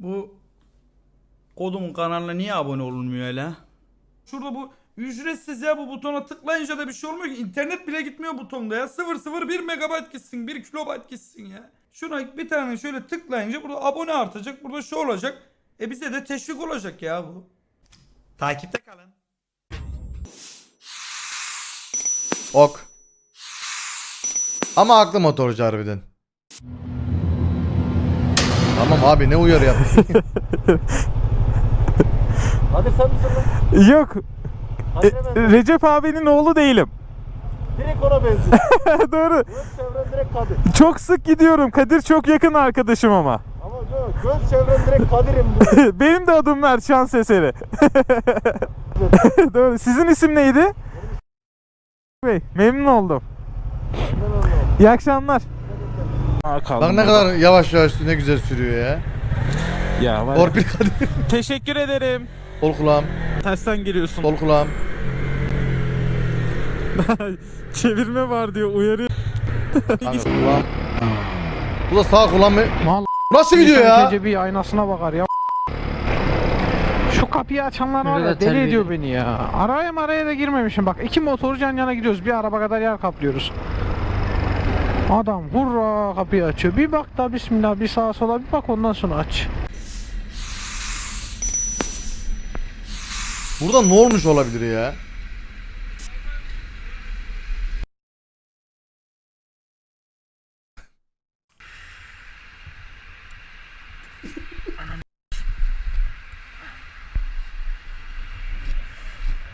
Bu kodumun kanalına niye abone olunmuyor hele? Şurada bu ücretsiz ya bu butona tıklayınca da bir şey olmuyor ki. İnternet bile gitmiyor butonda ya. 001 megabayt gitsin 1 kilobayt gitsin ya. Şuna bir tane şöyle tıklayınca burada abone artacak. Burada şu olacak. E bize de teşvik olacak ya bu. Takipte kalın. Ok. Ama aklı motorcu harbiden. Tamam abi ne uyarı yap. Hadi sen misin lan? Yok. E. Recep abinin oğlu değilim. Direkt ona benziyor. Doğru. Göz çevren direkt Kadir. Çok sık gidiyorum. Kadir çok yakın arkadaşım ama. Ama göz, göz çevren direkt Kadir'im. Benim de adım Mert Şans eseri. Doğru. Sizin isim neydi? Bey, memnun oldum. İyi akşamlar. Bak ne kadar yavaş yavaş ne güzel sürüyor ya. Ya var. Torpil Kadir. Teşekkür ederim. Sol kulağım, Tersten giriyorsun. sol kulağım. Çevirme var diyor uyarıyor. Kanka kulağım. Bu da sağ kulağım mı? Mal Nasıl gidiyor ya? Gece bir aynasına bakar ya. Şu kapıyı açanlar var ya deli ediyor beni ya. Araya maraya da girmemişim bak. iki motorcu yan yana gidiyoruz. Bir araba kadar yer kaplıyoruz. Adam hurra kapıyı açıyor. Bir bak da bismillah bir sağa sola bir bak ondan sonra aç. Burada ne olmuş olabilir ya?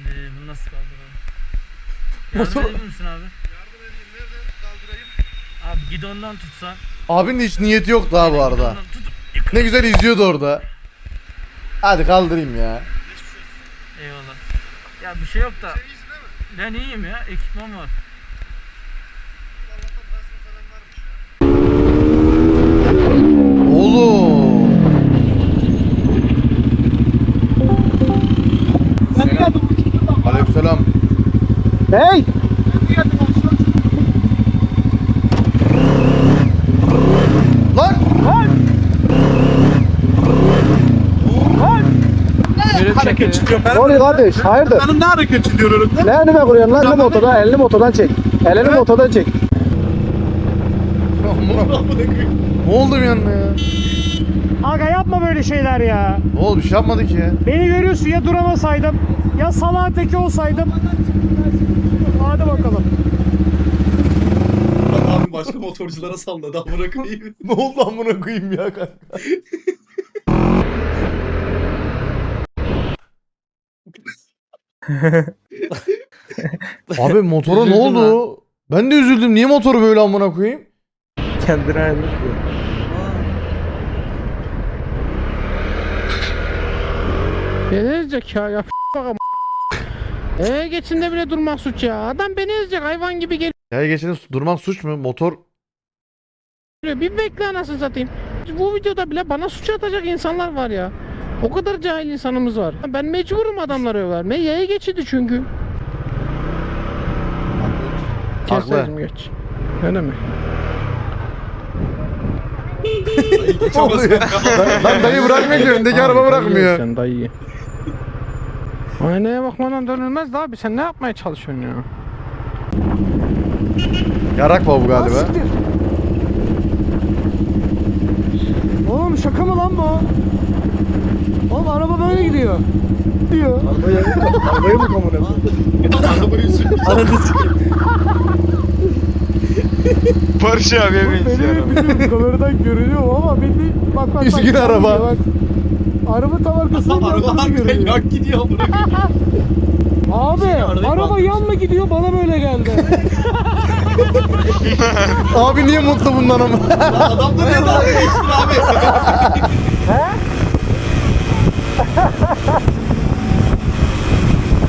Ee, bunu nasıl kaldıralım? Yardım Motor- edebilir misin abi? Yardım edeyim. Nereden kaldırayım? Abi gidondan tutsan. Abinin hiç niyeti yok daha bu arada. Tutup Ne güzel izliyordu orada. Hadi kaldırayım ya. Eyvallah. Ya bir şey yok da. Ben iyiyim ya. Ekipman var. Oğlum. Aleykümselam. Hey! Lan! Ne oluyor kardeş? Hayırdır? Hanım ne hareket ediyor önümde? Ne önüme kuruyorsun lan? Elini motordan, elini motordan çek. Elini motordan çek. ne oldu bir anda ya? Aga yapma böyle şeyler ya. Ne oldu bir şey yapmadık ya. Beni görüyorsun ya duramasaydım ya salağın teki olsaydım. Hadi bakalım. Abi başka motorculara salladı amına koyayım. ne oldu amına koyayım ya kanka? Abi motora ne oldu? Ben de üzüldüm. Niye motoru böyle amına koyayım? Kendine ait. Beni ezecek ya ya bakalım. Eee geçinde bile durmak suç ya. Adam beni ezecek hayvan gibi geliyor. Ya geçen durmak suç mu? Motor Bir bekle anasını satayım. Bu videoda bile bana suç atacak insanlar var ya. O kadar cahil insanımız var. Ben mecburum adamlara vermeye. Yaya geçidi çünkü. Keserim geç. Öyle mi? oluyor? lan, lan dayı bırakmıyor ki öndeki araba bırakmıyor. Sen dayı. Aynaya bakmadan dönülmez de abi sen ne yapmaya çalışıyorsun ya? Yarak var bu galiba. Oğlum şaka mı lan bu? Oğlum araba böyle gidiyor. Gidiyor. Arabayı mı kamera? Arabayı sürüyor. Barış abiye Beni biliyorum kameradan görünüyor ama bildi bak bak Üzgün bak, araba. Bak. Araba tam arkasında Araba araba görünüyor. yak gidiyor koyayım. Abi arabayı araba yan mı gidiyor bana böyle geldi. Abi niye mutlu bundan ama? Adamla ne dalga geçtin abi?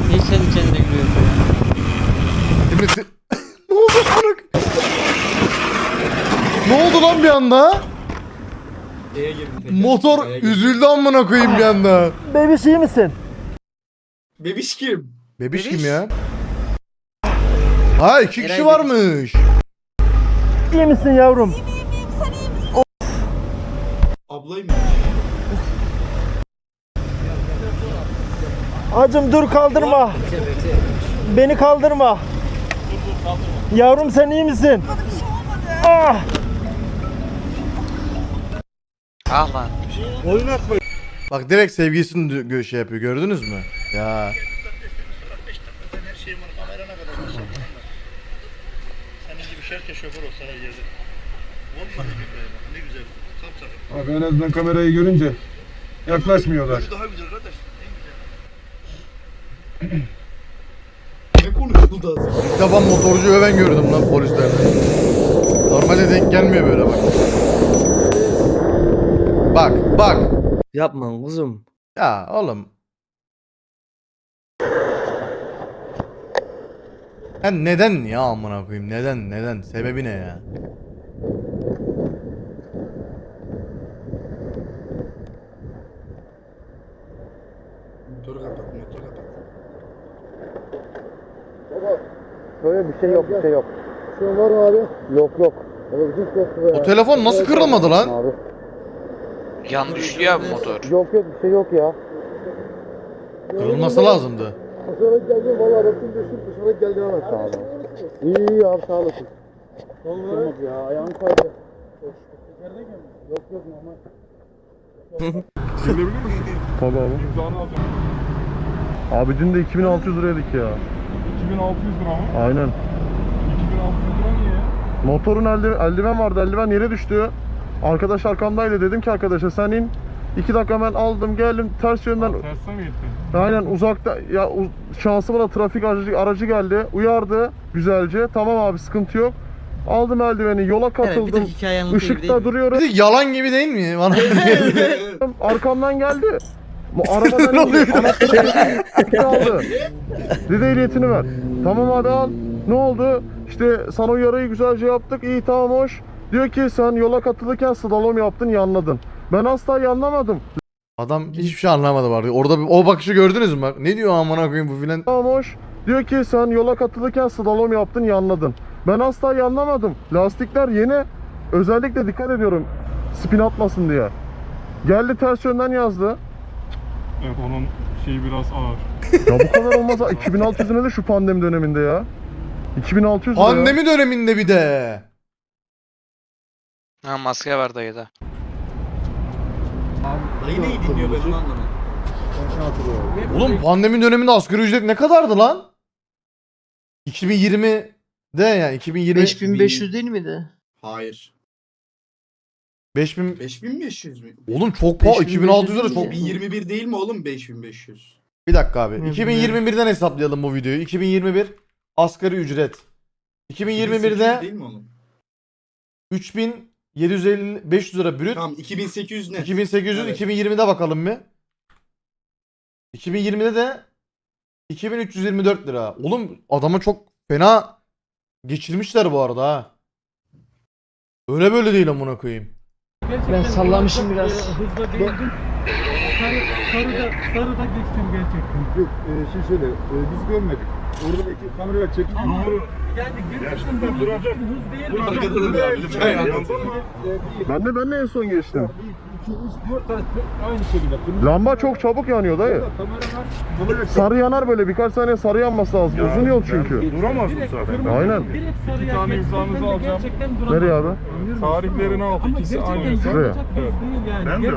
Niye kendi kendine gülüyorsun ya? Emre se- ne oldu amına Ne oldu lan bir anda? Motor Neye girdin? üzüldü amına koyayım bir anda. Bebiş iyi misin? Bebiş kim? Bebiş kim ya? Ha iki kişi varmış. İyi misin yavrum? Ablayım mı? Acım dur kaldırma. Beni kaldırma. Yavrum sen iyi misin? Ah! Ah lan. Bak direkt sevgilisini gö- şey yapıyor gördünüz mü? Ya. Abi en azından kamerayı görünce yaklaşmıyorlar. Ne konuşuldu az önce? İlk defa motorcu öven gördüm lan polislerde. Normalde denk gelmiyor böyle bak. Bak bak. Yapma kuzum. Ya oğlum. Ya neden ya amına koyayım? Neden? Neden? Sebebi ne ya? Motoru kapat, motoru kapat. Böyle bir şey yok bir şey yok. Şu an var mı abi? Yok yok. O telefon nasıl kırılmadı lan? Abi. Yan düştü ya bu motor. Yok yok bir şey yok ya. Kırılması lazımdı. Dışarı geldim valla arasını düştüm dışarı geldim hemen sağ olun. İyi iyi abi sağ olasın. Olmaz ya ayağım kaydı. Yok yok normal. Gelebilir misin? Tabii abi. Abi dün de 2600 liraydık ya. 2600 lira mı? Aynen. 2600 lira niye? Motorun eldiven, eldiven vardı. Eldiven yere düştü. Arkadaş arkamdaydı. Dedim ki arkadaşa sen in. İki dakika ben aldım geldim ters yönden Terse mi gitti? aynen uzakta ya şansıma da trafik aracı, aracı geldi uyardı güzelce tamam abi sıkıntı yok aldım eldiveni yola katıldım ışıkta duruyorum yalan gibi değil mi bana arkamdan geldi bu arabadan indi anahtarı aldı dedi ehliyetini ver tamam abi al ne oldu işte sana uyarıyı güzelce yaptık iyi tamam hoş diyor ki sen yola katılırken slalom yaptın yanladın ben asla yanlamadım Adam hiçbir şey anlamadı vardı. Orada bir, o bakışı gördünüz mü bak? Ne diyor amına koyayım bu filan? Tamam hoş. Diyor ki sen yola katılırken slalom yaptın yanladın. Ben asla yanlamadım. Lastikler yeni. Özellikle dikkat ediyorum. Spin atmasın diye. Geldi ters yönden yazdı. Evet onun şeyi biraz ağır. Ya bu kadar olmaz. 2600 ne de şu pandemi döneminde ya. 2600 lira ya. Pandemi döneminde bir de. Ha maske var dayıda. Dayı neyi dinliyor ben onu anlamadım. Oğlum pandemi döneminde asgari ücret ne kadardı lan? 2020'de yani 2020 5500 değil miydi? Hayır. 5000 5500 mü? Oğlum çok pahalı 2600 lira çok 2021 değil mi oğlum 5500? Bir dakika abi. 2021'den hesaplayalım bu videoyu. 2021 asgari ücret. 2021'de değil mi oğlum? 3750 500 lira brüt. Tamam 2800 ne? 2800 Evet. 2020'de bakalım bir. 2020'de de 2324 lira. Oğlum adamı çok fena geçirmişler bu arada ha. Öyle böyle değil amına koyayım. Ben sallamışım biraz. Hızla değildim. Sarı, sarıda, sarıda geçtim gerçekten. Yok e, şey söyle e, biz görmedik. Oradaki kameralar çekildi. Doğru. Yani gerçekten duracak. Hız değil. Arkada da bir. Ben de ben de en son geçtim. 2, 3, 4 tane aynı şekilde. Kırmızı Lamba çok çabuk yanıyor dayı. kameralar Sarı yanar böyle birkaç saniye sarı yanması lazım. Uzun yol çünkü. Duramaz mı zaten? Aynen. Sarıya tane geçtim. imzanızı alacağım. Nereye abi? Tarihlerini al. İkisi aynı. Şuraya. yani. Ben de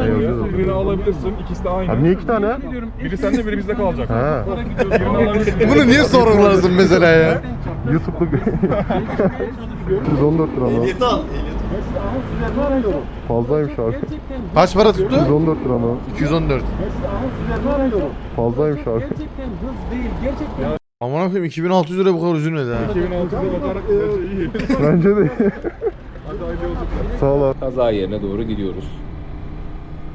öyle evet. Birini alabilirsin. İkisi de aynı. Abi niye iki tane? Biri sende biri bizde kalacak. Ha. Bunu niye sorgularsın mesela ya? YouTube'luk 114 lira mı? Ehliyeti al. Fazlaymış abi. Kaç para tuttu? 114 lira mı? 214. Fazlaymış abi. Gerçekten hız değil. Gerçekten Amına koyayım 2600 lira bu kadar üzülmedi ha. 2006'da bakarak bence iyi. Bence de. Sağ ol abi. Kaza yerine doğru gidiyoruz.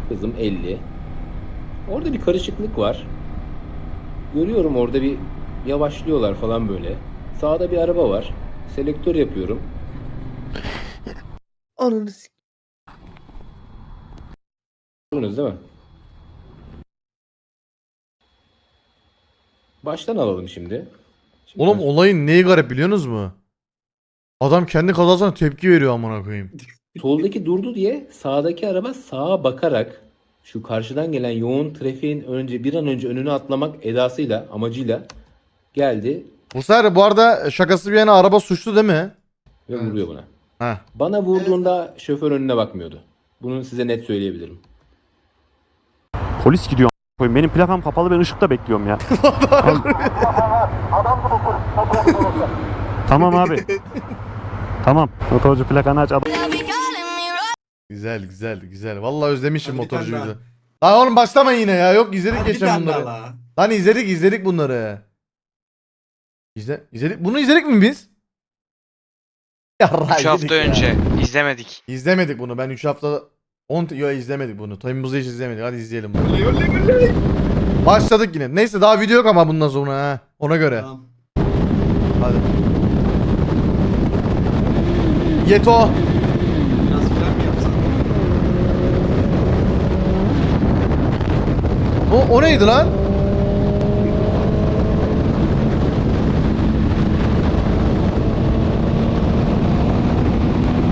Hızım 50. Orada bir karışıklık var. Görüyorum orada bir yavaşlıyorlar falan böyle. Sağda bir araba var. Selektör yapıyorum. Ananı s- değil mi? Baştan alalım şimdi. Şimdi Oğlum olayın neyi garip biliyorsunuz mu? Adam kendi kazasına tepki veriyor amına koyayım. Soldaki durdu diye sağdaki araba sağa bakarak şu karşıdan gelen yoğun trafiğin önce bir an önce önünü atlamak edasıyla, amacıyla geldi Bu sefer bu arada şakası bir yana araba suçlu değil mi? ve vuruyor buna. Heh. Bana vurduğunda şoför önüne bakmıyordu. Bunu size net söyleyebilirim. Polis gidiyor a- koyayım. Benim plakam kapalı ben ışıkta bekliyorum ya. tamam abi. tamam. Motorcu plakanı aç. Adam... Güzel güzel güzel. Vallahi özlemişim Hadi bir tane motorcuydu. Lan oğlum başlama yine ya. Yok izledik Hadi bir geçen tane bunları. daha la. Lan izledik izledik bunları. İzle, izledik. Bunu izledik mi biz? Ya 3 hafta önce izlemedik. İzlemedik bunu. Ben 3 hafta 10 yo izlemedik bunu. Temmuz'da hiç izlemedik. Hadi izleyelim bunu. Başladık yine. Neyse daha video yok ama bundan sonra ha. Ona göre. Tamam. Hadi. Yeto. Biraz fren mi yapsan? O, o neydi lan?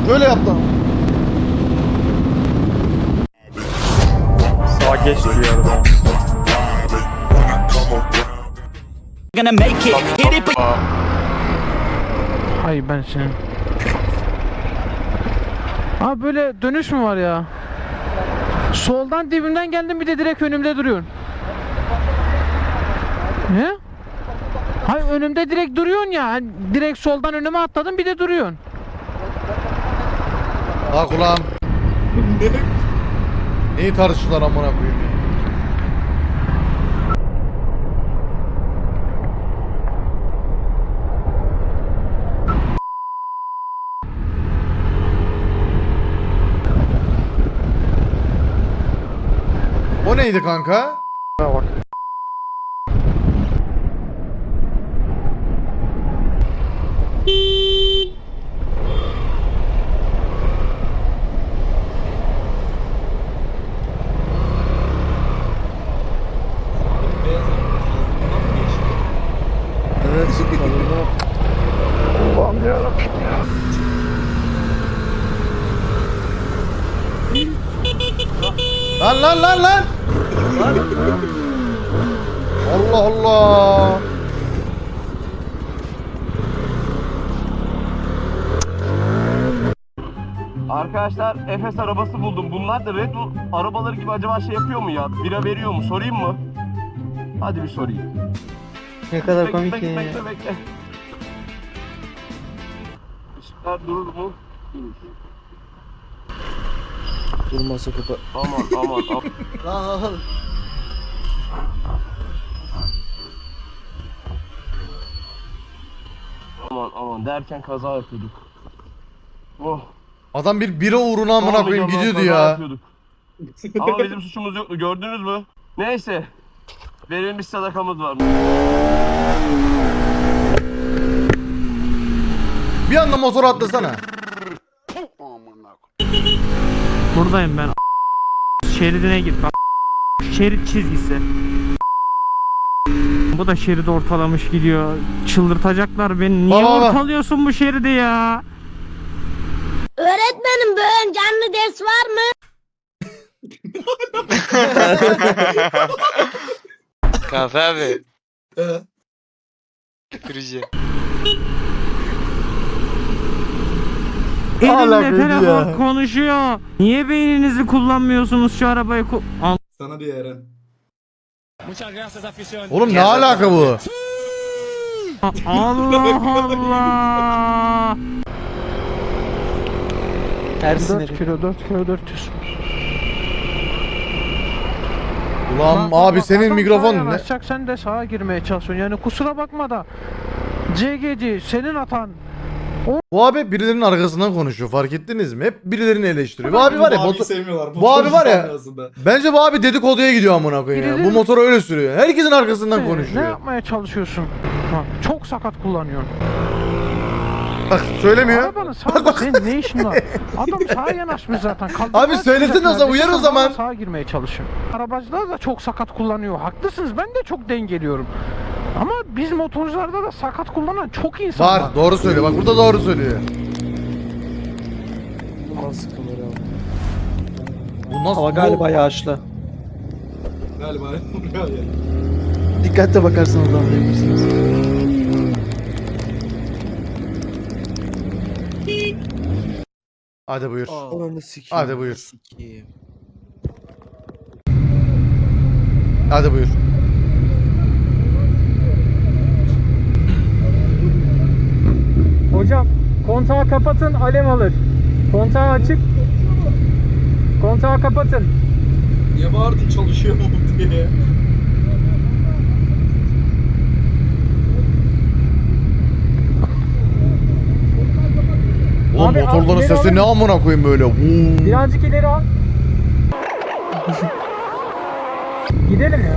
Böyle yaptım. Sağa geç diyor arada. Ay ben senin. Abi böyle dönüş mü var ya? Soldan dibimden geldim bir de direkt önümde duruyorsun. Ne? Hayır önümde direkt duruyorsun ya. Hani Direkt soldan önüme atladın bir de duruyorsun. Aa kulağım. Neyi tartıştılar amına koyayım ya. O neydi kanka? Lan lan lan lan. Allah Allah. Arkadaşlar Efes arabası buldum. Bunlar da Red Bull arabaları gibi acaba şey yapıyor mu ya? Bira veriyor mu? Sorayım mı? Hadi bir sorayım. Ne kadar Bekle, komik bekle, ya. bekle, bekle. Işıklar durur mu? Durur. Durmasa kapat. Aman aman aman. Lan aman aman derken kaza yapıyorduk. Oh. Adam bir bira uğruna amına koyayım gidiyordu ya. Ama bizim suçumuz yoktu gördünüz mü? Neyse. Verilmiş sadakamız var. Bir anda motor atlasana. Buradayım ben. Şeridine git bak. Şerit çizgisi. Bu da şeridi ortalamış gidiyor. Çıldırtacaklar beni. Niye Baba, baba. ortalıyorsun bu şeridi ya? Öğretmenim bugün canlı ders var mı? Kahve abi. Kırıcı. Elimle kırdı telefon konuşuyor. Niye beyninizi kullanmıyorsunuz şu arabayı? ku- Al- sana diyor Eren. Oğlum ne alaka bu? Allah Allah. Ersin 4 kilo 4 kilo 400. Ulan Bak, abi bak, senin mikrofon ne? yanaşacak, sen de sağa girmeye çalışıyorsun. Yani kusura bakma da CGC senin atan Bu abi birilerinin arkasından konuşuyor fark ettiniz mi? Hep birilerini eleştiriyor. Bu abi var ya motor... Bu abi var ya-. Bence bu abi dedikoduya gidiyor amına koyayım ya. Bu motoru öyle sürüyor. Herkesin arkasından ne konuşuyor. yapmaya çalışıyorsun? Çok sakat kullanıyorsun. Bak söylemiyor. Arabanın sağında senin ne işin var? Adam sağa yanaşmış zaten. Kaldırmaya Abi söyledin çıkacak o zaman, uyar o zaman. Sağa girmeye çalışıyor. Arabacılar da çok sakat kullanıyor. Haklısınız ben de çok dengeliyorum. Ama biz motorcularda da sakat kullanan çok insan var. Var doğru söylüyor. Bak burada doğru söylüyor. Nasıl kamera? Bu nasıl? Hava bu- galiba yağışlı. Galiba. Dikkatle bakarsanız anlayabilirsiniz. Hadi buyur. Ananı sikeyim. Hadi buyur. Hadi buyur. Hocam kontağı kapatın alev alır. Kontağı açık. Kontağı kapatın. Niye bağırdın çalışıyor mu diye. Oğlum Abi, motorların abi, sesi ne amına koyayım böyle. Vuu. Birazcık ileri al. Gidelim ya.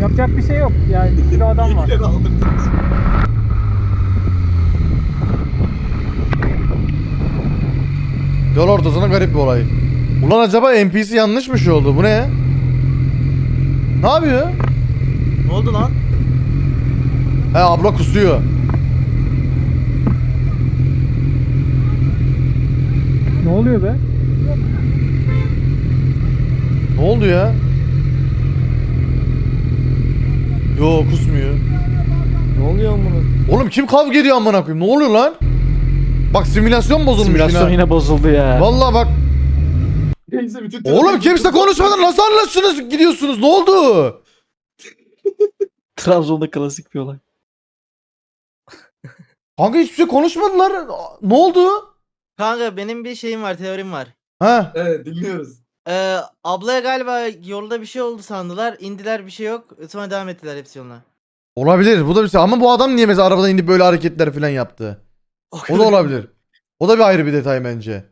Yapacak bir şey yok. Yani bir sürü adam var. Yol ortasına garip bir olay. Ulan acaba NPC yanlış mı şey oldu? Bu ne? Ne yapıyor? Ne oldu lan? He abla kusuyor. Ne oluyor be? Ne oldu ya? Yo kusmuyor. Ne oluyor amına? Oğlum kim kavga ediyor amına koyayım? Ne oluyor lan? Bak simülasyon bozulmuş Simülasyon yine. yine bozuldu ya. Vallahi bak. Neyse bütün Oğlum kimse konuşmadan nasıl anlaştınız gidiyorsunuz? Ne oldu? Trabzon'da klasik bir olay. Kanka hiçbir şey konuşmadılar. Ne oldu? Kanka benim bir şeyim var, teorim var. Ha? Evet dinliyoruz. Ee, ablaya galiba yolda bir şey oldu sandılar. indiler bir şey yok. Sonra devam ettiler hepsi yoluna. Olabilir. Bu da bir şey. Ama bu adam niye mesela arabadan inip böyle hareketler falan yaptı? O da olabilir. O da bir ayrı bir detay bence.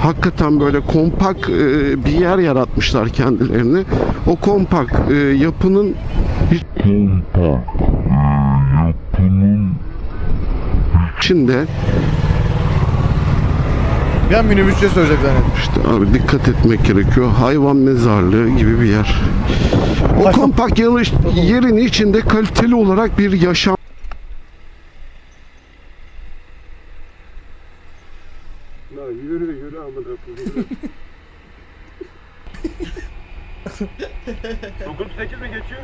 Hakikaten böyle kompak e, bir yer yaratmışlar kendilerini. O kompak e, yapının içinde Bir an minibüs şey söyleyecek zannettim. işte abi dikkat etmek gerekiyor. Hayvan mezarlığı gibi bir yer. O Hayvan- kompak yanı, yerin içinde kaliteli olarak bir yaşam yürü yürü amına koyayım. 9-8 mi geçiyor?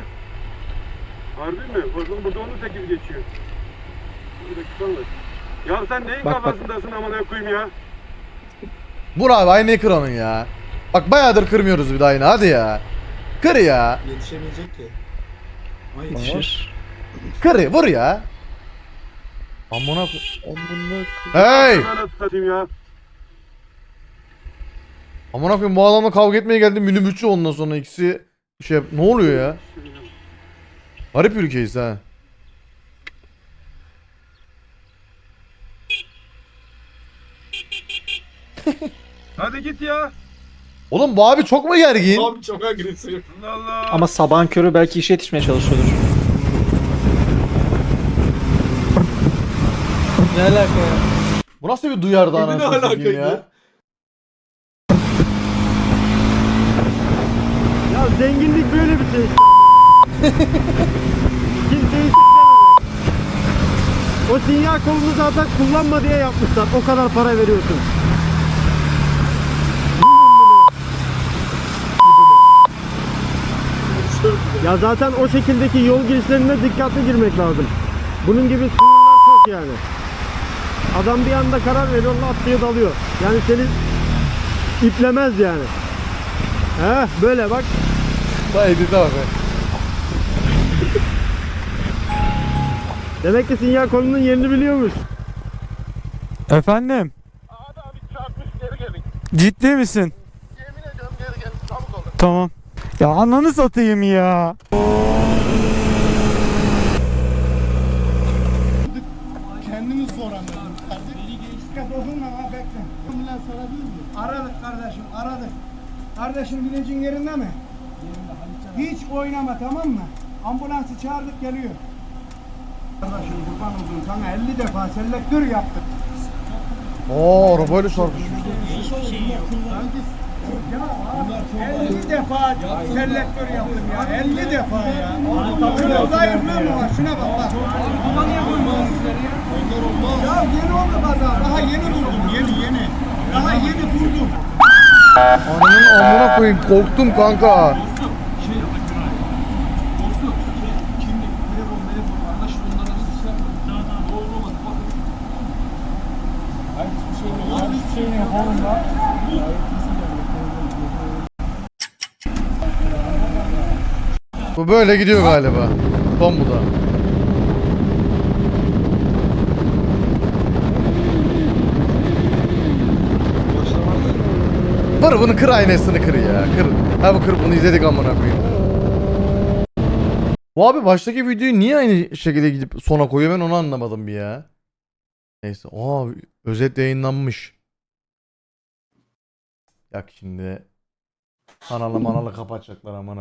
Harbi mi? O zaman burada 18 geçiyor. Bir dakika var. Ya sen neyin kafasındasın amına koyayım ya? Vur abi aynayı kır onun ya. Bak bayağıdır kırmıyoruz bir daha yine hadi ya. Kır ya. Yetişemeyecek ki. Ama yetişir. Kır vur ya. Amına ko- Amına Hey! Anasını satayım ya. Amına koyayım bu adamla kavga etmeye geldim minibüsçü ondan sonra ikisi şey yap- ne oluyor ya? Garip ülkeyiz ha. Hadi git ya. Oğlum bu abi çok mu gergin? Abi çok agresif. Allah Allah. Ama sabahın körü belki işe yetişmeye çalışıyordur. Ne alaka ya? Bu nasıl bir duyardı Ne anasını satayım alakaydı? ya? Ya zenginlik böyle bir şey. Kimseyi O sinyal kolunu zaten kullanma diye yapmışlar. O kadar para veriyorsun. Ya zaten o şekildeki yol girişlerine dikkatli girmek lazım. Bunun gibi sinirler çok yani. Adam bir anda karar veriyor, laf diye dalıyor. Yani seni iplemez yani. He böyle bak. Edite bak be. Demek ki sinyal kolunun yerini biliyormuş. Efendim? Ciddi misin? Tamam. Ya ananı satayım ya. Kendimiz zor kardeşim. Dikkat dokunma ha bekle. Ambulans aradınız mı? Aradık kardeşim aradık. Kardeşim bilecin yerinde mi? Yerinde Hiç oynama tamam mı? Ambulansı çağırdık geliyor. Kardeşim kurban oldum sana 50 defa selektör yaptık. Oo arabayla çarpışmış. Ya 50 defa selektör yaptım ya 50 defa ya. Şuna zayıflıyor mu var şuna bak bak. Ama niye koymuyorsun ya? Ya yeni oldu kaza daha yeni durdum yeni yeni. Daha yeni durdum. Ananın amına koyayım korktum kanka. Bu böyle gidiyor galiba. Son bu da. Var bunu kır aynasını kır ya. Kır. Ha bu kır bunu izledik amına koyayım. Bu abi baştaki videoyu niye aynı şekilde gidip sona koyuyor ben onu anlamadım bir ya. Neyse. Aa özet yayınlanmış. Yak şimdi. Kanalı manalı kapatacaklar amına